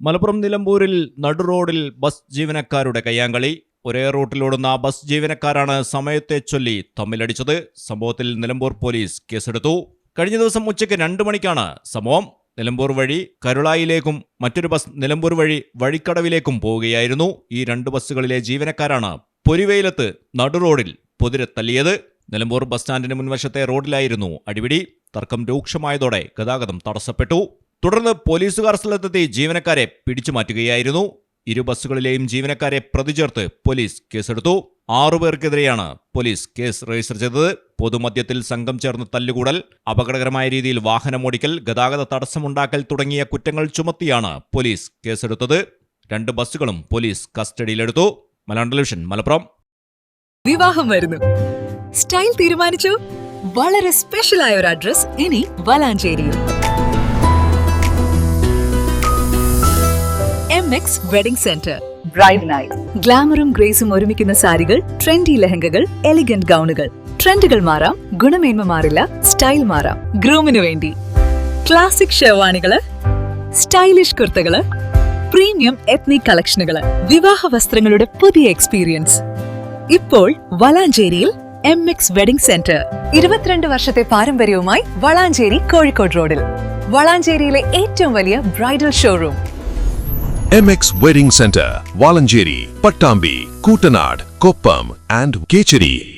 മലപ്പുറം നിലമ്പൂരിൽ നടുറോഡിൽ ബസ് ജീവനക്കാരുടെ കയ്യാങ്കളി. ഒരേ റൂട്ടിലോടുന്ന ബസ് ജീവനക്കാരാണ് സമയത്തെ ചൊല്ലി തമ്മിലടിച്ചത്. സംഭവത്തിൽ നിലമ്പൂർ പോലീസ് കേസെടുത്തു. കഴിഞ്ഞ ദിവസം ഉച്ചയ്ക്ക് രണ്ട് മണിക്കാണ് സംഭവം. നിലമ്പൂർ വഴി കരുളായിലേക്കും മറ്റൊരു ബസ് നിലമ്പൂർ വഴി വഴിക്കടവിലേക്കും പോവുകയായിരുന്നു. ഈ രണ്ട് ബസ്സുകളിലെ ജീവനക്കാരാണ് പൊരിവെയിലത്ത് നടുറോഡിൽ പൊതിരെ തല്ലിയത് നിലമ്പൂർ ബസ് സ്റ്റാൻഡിന് മുൻവശത്തെ റോഡിലായിരുന്നു അടിപിടി. തർക്കം രൂക്ഷമായതോടെ ഗതാഗതം തടസ്സപ്പെട്ടു. തുടർന്ന് പോലീസുകാർ സ്ഥലത്തെത്തി ജീവനക്കാരെ പിടിച്ചു മാറ്റുകയായിരുന്നു ഇരു ബസ്സുകളിലെയും ജീവനക്കാരെ പ്രതി ചേർത്ത് പോലീസ് കേസെടുത്തു. ആറുപേർക്കെതിരെയാണ് പോലീസ് കേസ് രജിസ്റ്റർ ചെയ്തത്. പൊതുമധ്യത്തിൽ സംഘം ചേർന്ന് തല്ലുകൂടൽ അപകടകരമായ രീതിയിൽ വാഹനമോടിക്കൽ ഗതാഗത തടസ്സമുണ്ടാക്കൽ തുടങ്ങിയ കുറ്റങ്ങൾ ചുമത്തിയാണ് പോലീസ് കേസെടുത്തത്. രണ്ട് ബസ്സുകളും പോലീസ് കസ്റ്റഡിയിലെടുത്തു. മലയാളം മലപ്പുറം. വിവാഹം വരുന്നു. സ്റ്റൈൽ തീരുമാനിച്ചു. വളരെ സ്പെഷ്യൽ ആയ ഒരു അഡ്രസ് ഇനി വളാഞ്ചേരിയിൽ എം എക്സ് വെഡിംഗ് സെന്റർ ബ്രൈഡിനായി ഗ്ലാമറും ഗ്രേസും ഒരുമിക്കുന്ന സാരികൾ ട്രെൻഡി ലഹങ്കകൾ എലിഗന്റ് ഗൗണുകൾ. ട്രെൻഡുകൾ മാറാം ഗുണമേന്മ മാറില്ല സ്റ്റൈൽ മാറാം. ഗ്രൂമിനു വേണ്ടി. ക്ലാസിക് ഷെർവാണികൾ സ്റ്റൈലിഷ് കുർത്തകൾ പ്രീമിയം എത്നിക് കളക്ഷനുകൾ വിവാഹ വസ്ത്രങ്ങളുടെ പുതിയ എക്സ്പീരിയൻസ് ഇപ്പോൾ വളാഞ്ചേരിയിൽ എം എക്സ് വെഡിംഗ് സെന്റർ ഇരുപത്തിരണ്ട് വർഷത്തെ പാരമ്പര്യവുമായി വളാഞ്ചേരി കോഴിക്കോട് റോഡിൽ. വളാഞ്ചേരിയിലെ ഏറ്റവും വലിയ bridal showroom MX Wedding Center, Valanjiri, Pattambi, Kutanad, Koppam and Kecheri.